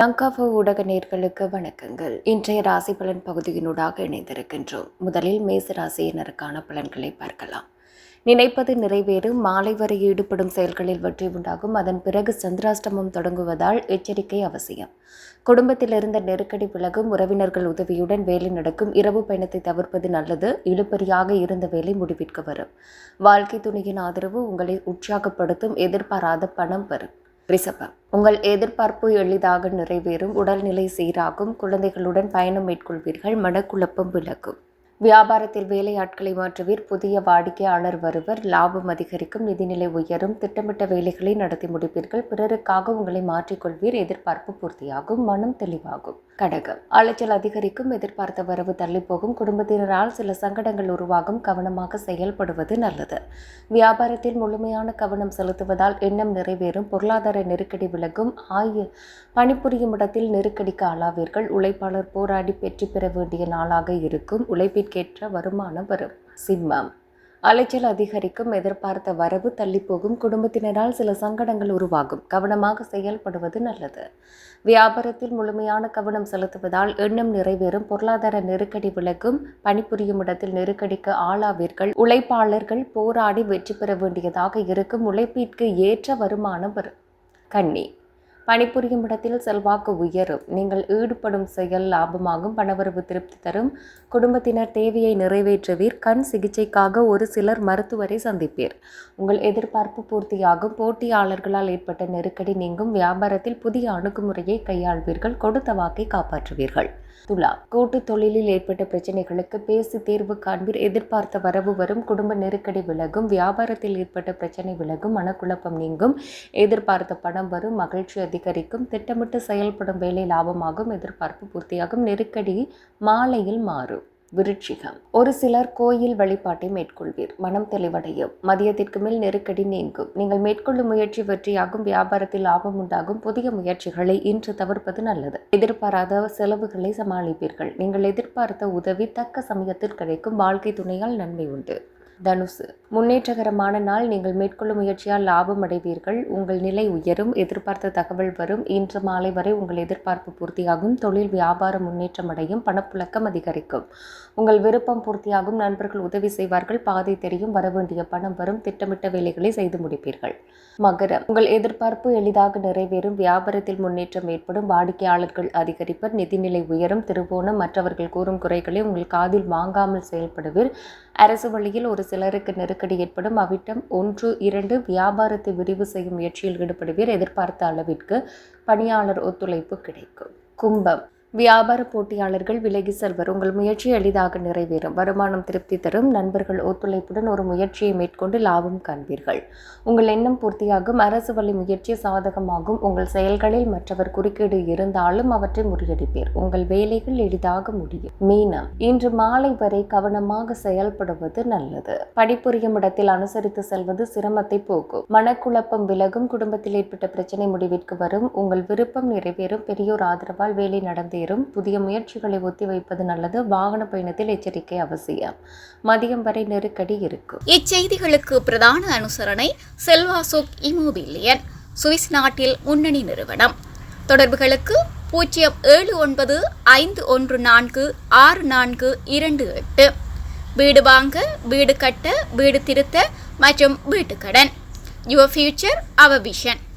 லங்காவு ஊடக நேர்களுக்கு வணக்கங்கள். இன்றைய ராசி பலன் பகுதியினூடாக இணைந்திருக்கின்றோம். முதலில் மேச ராசியினருக்கான பலன்களை பார்க்கலாம். நினைப்பது நிறைவேறும் மாலை வரை ஈடுபடும் செயல்களில் வெற்றி உண்டாகும். அதன் பிறகு சந்திராஷ்டமம் தொடங்குவதால் எச்சரிக்கை அவசியம். குடும்பத்தில் இருந்த நெருக்கடி விலகும் உறவினர்கள் உதவியுடன் வேலை நடக்கும் இரவு பயணத்தை தவிர்ப்பது நல்லது. இழுபறியாக இருந்த வேலை முடிவிற்கு வரும். வாழ்க்கை துணியின் ஆதரவு உங்களை உற்சாகப்படுத்தும் எதிர்பாராத பணம் வரும். ரிஷபம் உங்கள் எதிர்பார்ப்பு எளிதாக நிறைவேறும் உடல்நிலை சீராகும் குழந்தைகளுடன் பயணம் மேற்கொள்வீர்கள் மனக்குழப்பம் விலகும். வியாபாரத்தில் வேலையாட்களை மாற்றுவீர் புதிய வாடிக்கையாளர் வருவர் லாபம் அதிகரிக்கும் நிதிநிலை உயரும் திட்டமிட்ட வேலைகளை நடத்தி முடிப்பீர்கள் பிறருக்காக உங்களை மாற்றிக்கொள்வீர் எதிர்பார்ப்பு பூர்த்தியாகும் மனம் தெளிவாகும். கடகம். அலைச்சல் அதிகரிக்கும் எதிர்பார்த்த வரவு தள்ளிப்போகும் குடும்பத்தினரால் சில சங்கடங்கள் உருவாகும் கவனமாக செயல்படுவது நல்லது. வியாபாரத்தில் முழுமையான கவனம் செலுத்துவதால் எண்ணம் நிறைவேறும் பொருளாதார நெருக்கடி விலகும் ஆய பணிபுரியும் இடத்தில் நெருக்கடிக்கு ஆளாவீர்கள். உழைப்பாளர் போராடி வெற்றி பெற வேண்டிய நாளாக இருக்கும். உழைப்பிற்கேற்ற வருமானம் வரும். சிம்மம். அலைச்சல் அதிகரிக்கும் எதிர்பார்த்த வரவு தள்ளிப்போகும் குடும்பத்தினரால் சில சங்கடங்கள் உருவாகும். கவனமாக செயல்படுவது நல்லது. வியாபாரத்தில் முழுமையான கவனம் செலுத்துவதால் எண்ணம் நிறைவேறும் பொருளாதார நெருக்கடி விலகும் பணிபுரியும் இடத்தில் நெருக்கடிக்கு ஆளாவீர்கள். உழைப்பாளர்கள் போராடி வெற்றி பெற வேண்டியதாக இருக்கும் உழைப்பிற்கு ஏற்ற வருமானம் வரும். கன்னி பணிபுரியும் இடத்தில் செல்வாக்கு உயரும். நீங்கள் ஈடுபடும் செயல் லாபமாகும். பணவரவு திருப்தி தரும். குடும்பத்தினர் தேவையை நிறைவேற்றுவீர். கண் சிகிச்சைக்காக ஒரு சிலர் மருத்துவரை சந்திப்பீர். உங்கள் எதிர்பார்ப்பு பூர்த்தியாகும். போட்டியாளர்களால் ஏற்பட்ட நெருக்கடி நீங்கும். வியாபாரத்தில் புதிய அணுகுமுறையை கையாள்வீர்கள். கொடுத்த வாக்கை காப்பாற்றுவீர்கள். துலா. கூட்டு தொழிலில் ஏற்பட்ட பிரச்சனைகளுக்கு பேசி தீர்வு காண்பீர் எதிர்பார்த்த வரவு வரும். குடும்ப நெருக்கடி விலகும். வியாபாரத்தில் ஏற்பட்ட பிரச்சனை விலகும். மனக்குழப்பம் நீங்கும். எதிர்பார்த்த பணம் வரும். மகிழ்ச்சி அதிகரிக்கும். திட்டமிட்டு செயல்படும் வேலை லாபமாகும். எதிர்பார்ப்பு பூர்த்தியாகும். நெருக்கடி மாலையில் மாறும். விருட்சிகம். ஒரு சிலர் கோயில் வழிபாட்டை மேற்கொள்வீர். மனம் தெளிவடையும். மதியத்திற்கு மேல் நெருக்கடி நீங்கும். நீங்கள் மேற்கொள்ளும் முயற்சி வெற்றியாகும். வியாபாரத்தில் லாபம் உண்டாகும். புதிய முயற்சிகளை இன்று தவிர்ப்பது நல்லது. எதிர்பாராத செலவுகளை சமாளிப்பீர்கள். நீங்கள் எதிர்பார்த்த உதவி தக்க சமயத்தில் கிடைக்கும். வாழ்க்கை துணையால் நன்மை உண்டு. தனுசு. முன்னேற்றகரமான நாள் நீங்கள் மேற்கொள்ளும் முயற்சியால் லாபம் அடைவீர்கள் உங்கள் நிலை உயரும். எதிர்பார்த்த தகவல் வரும். இன்று மாலை வரை உங்கள் எதிர்பார்ப்பு பூர்த்தியாகும். தொழில் வியாபார முன்னேற்றம் அடையும் பணப்புழக்கம் அதிகரிக்கும். உங்கள் விருப்பம் பூர்த்தியாகும். நண்பர்கள் உதவி செய்வார்கள். பாதை தெரியும். வரவேண்டிய பணம் வரும். திட்டமிட்ட வேலைகளை செய்து முடிப்பீர்கள். மகரம். உங்கள் எதிர்பார்ப்பு எளிதாக நிறைவேறும். வியாபாரத்தில் முன்னேற்றம் ஏற்படும். வாடிக்கையாளர்கள் அதிகரிப்பர். நிதிநிலை உயரும். திருவோணம். மற்றவர்கள் கூறும் குறைகளை உங்கள் காதில் வாங்காமல் செயல்படுவீர். அரசு வழியில் ஒரு சிலருக்கு நெருக்கடி ஏற்படும். அவ்விட்டம் ஒன்று இரண்டு வியாபாரத்தை விரிவு செய்யும் முயற்சியில் ஈடுபடுவீர். எதிர்பார்த்த அளவிற்கு பணியாளர் ஒத்துழைப்பு கிடைக்கும். கும்பம். வியாபார போட்டியாளர்கள் விலகி செல்வர். உங்கள் முயற்சி எளிதாக நிறைவேறும். வருமானம் திருப்தி தரும். நண்பர்கள் ஒத்துழைப்புடன் ஒரு முயற்சியை மேற்கொண்டு லாபம் காண்பீர்கள். உங்கள் எண்ணம் பூர்த்தியாகும். அரசு வழி முயற்சி சாதகமாகும். உங்கள் செயல்களில் மற்றவர் குறுக்கீடு இருந்தாலும் அவற்றை முறியடிப்பீர். உங்கள் வேலைகள் எளிதாக முடியும். மீனம். இன்று மாலை வரை கவனமாக செயல்படுவது நல்லது. பணிபுரியும் இடத்தில் அனுசரித்து செல்வது சிரமத்தை போக்கும். மனக்குழப்பம் விலகும். குடும்பத்தில் ஏற்பட்ட பிரச்சனை முடிவிற்கு வரும். உங்கள் விருப்பம் நிறைவேறும். பெரியோர் ஆதரவால் வேலை நடந்தேறும் புதிய முயற்சிகளை ஒத்திவைப்பது நல்லது. வாகன பயணத்தில் எச்சரிக்கை அவசியம். மதியம் வரை நெருக்கடி இருக்கும். இச்செய்திகளுக்கு பிரதான அனுசரணை செல்வாசோக் இமோபிலியன் சுவிஸ் நாட்டில் முன்னணி நிறுவனம். தொடர்புகளுக்கு பூஜ்ஜியம் ஏழு ஒன்பது ஐந்து ஒன்று நான்கு ஆறு நான்கு இரண்டு எட்டு. வீடு வாங்க வீடு கட்ட வீடு திருத்த மற்றும் வீட்டுக்கடன். Your future our vision